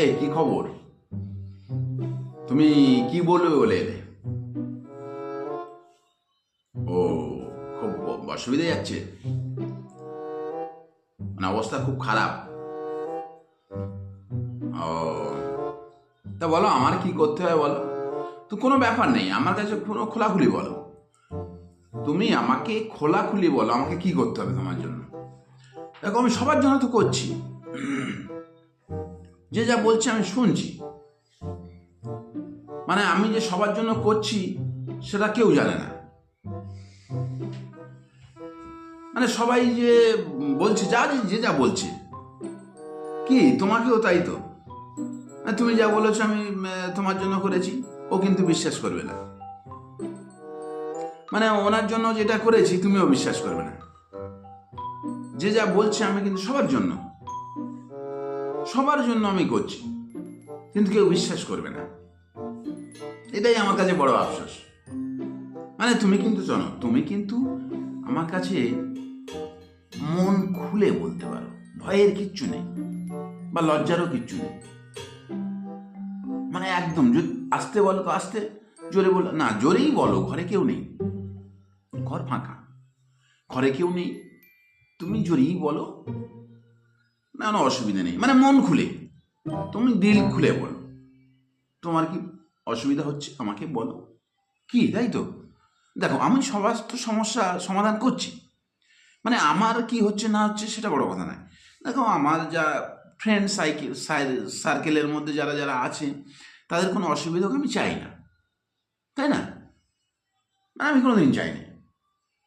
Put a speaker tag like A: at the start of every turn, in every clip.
A: এই, কি খবর? তুমি কি বলবে বলে এলে? ও, খুব অসুবিধা যাচ্ছে। মানে অবস্থা খুব খারাপ। ও, তা বলো, আমার কি করতে হয় বলো? তো কোনো ব্যাপার নেই, আমার কাছে কোনো খোলাখুলি বলো। তুমি আমাকে খোলাখুলি বলো, আমাকে কি করতে হবে তোমার জন্য? দেখো, আমি সবার জন্য তো করছি। যে যা বলছে আমি শুনছি। মানে আমি যে সবার জন্য করছি সেটা কেউ জানে না। মানে সবাই যে বলছে যা যে- যে বলছে। কি? তোমাকেও তাই তো? না, তুমি যা বলেছ আমি তোমার জন্য করেছি ও কিন্তু বিশ্বাস করবে না। মানে ওনার জন্য যেটা করেছি তুমিও বিশ্বাস করবে না। যে যা বলছে আমি কিন্তু সবার জন্য। সবার জন্য আমি করছি। কিন্তু কেউ বিশ্বাস করবে না। এটাই আমার কাছে বড় আফসোস। মানে তুমি কিন্তু জানো তুমি কিন্তু আমার কাছে মন খুলে বলতে পারো। ভয়ের কিচ্ছু নেই বা লজ্জারও কিচ্ছু নেই। মানে একদম যদি আসতে বলো তো আসতে, জোরে বলো, না, জোরেই বলো, ঘরে কেউ নেই। ঘর ফাঁকা। ঘরে কেউ নেই। তুমি জোরেই বলো না কোনো অসুবিধা নেই। মানে মন খুলে। তুমি দিল খুলে বলো। তোমার কি অসুবিধা হচ্ছে? আমাকে বলো। কি? তাই তো? দেখো, আমি সবার তো সমস্যা সমাধান করছি। মানে আমার কি হচ্ছে, না হচ্ছে, সেটা বড় কথা নয়। দেখো, আমার যা ফ্রেন্ড সাইকেল সার্কেলের মধ্যে যারা যারা আছে, তাদের কোনো অসুবিধা হোক আমি চাই না। তাই না? মানে আমি কোনো দিন চাইনি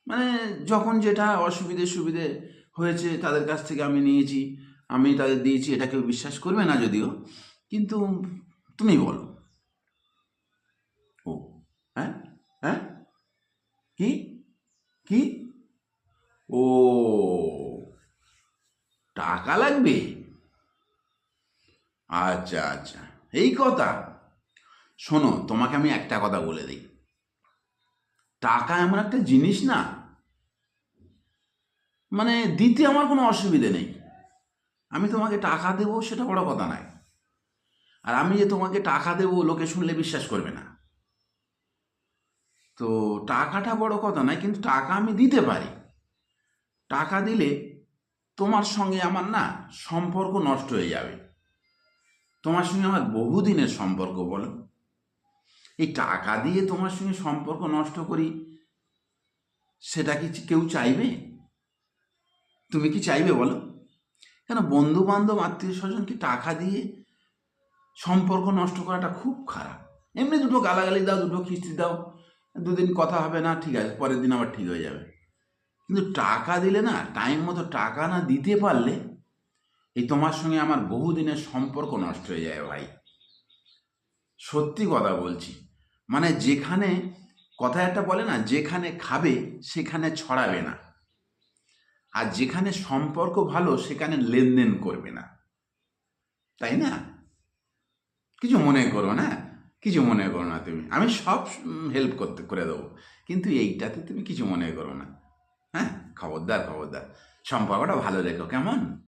A: মানে যখন যেটা অসুবিধে সুবিধে হয়েছে, তাদের কাছ থেকে আমি নিয়েছি। আমি তাদের দিয়েছি, এটা কেউ বিশ্বাস করবে না যদিও। কিন্তু তুমি বলো। ও হ্যাঁ? হ্যাঁ? কি? কি? ও, টাকা লাগবে? আচ্ছা আচ্ছা। এই কথা। শোনো, তোমাকে আমি একটা কথা বলে দিই। টাকা এমন একটা জিনিস না। মানে দিতে আমার কোনো অসুবিধে নেই। আমি তোমাকে টাকা দেবো সেটা বড় কথা নয়। আর আমি যে তোমাকে টাকা দেবো, লোকে শুনলে বিশ্বাস করবে না। তো টাকাটা বড় কথা নয়, কিন্তু টাকা আমি দিতে পারি। টাকা দিলে তোমার সঙ্গে আমার না সম্পর্ক নষ্ট হয়ে যাবে। তোমার সঙ্গে আমার বহুদিনের সম্পর্ক বলো। এই টাকা দিয়ে তোমার সঙ্গে সম্পর্ক নষ্ট করি, সেটা কি কেউ চাইবে? তুমি কি চাইবে বলো? কেন বন্ধু বান্ধব আত্মীয় স্বজনকে টাকা দিয়ে সম্পর্ক নষ্ট করাটা খুব খারাপ? এমনি দুটো গালাগালি দাও, দুটো কিস্তি দাও, দুদিন কথা হবে না, ঠিক আছে, পরের দিন আবার ঠিক হয়ে যাবে। কিন্তু টাকা দিলে না টাইম মতো টাকা না দিতে পারলে এই তোমার সঙ্গে আমার বহুদিনের সম্পর্ক নষ্ট হয়ে যায় ভাই। সত্যি কথা বলছি। মানে যেখানে কথা একটা বলে না, যেখানে খাবে, সেখানে ছড়াবে না। আর যেখানে সম্পর্ক ভালো, সেখানে লেনদেন করবে না। তাই না? কিছু মনে করো না? কিছু মনে করো না তুমি। আমি সব হেল্প করতে, করে দেবো। কিন্তু এইটাতে তুমি কিছু মনে করো না। হ্যাঁ? খবরদার খবরদার। সম্পর্কটা ভালো রেখো, কেমন?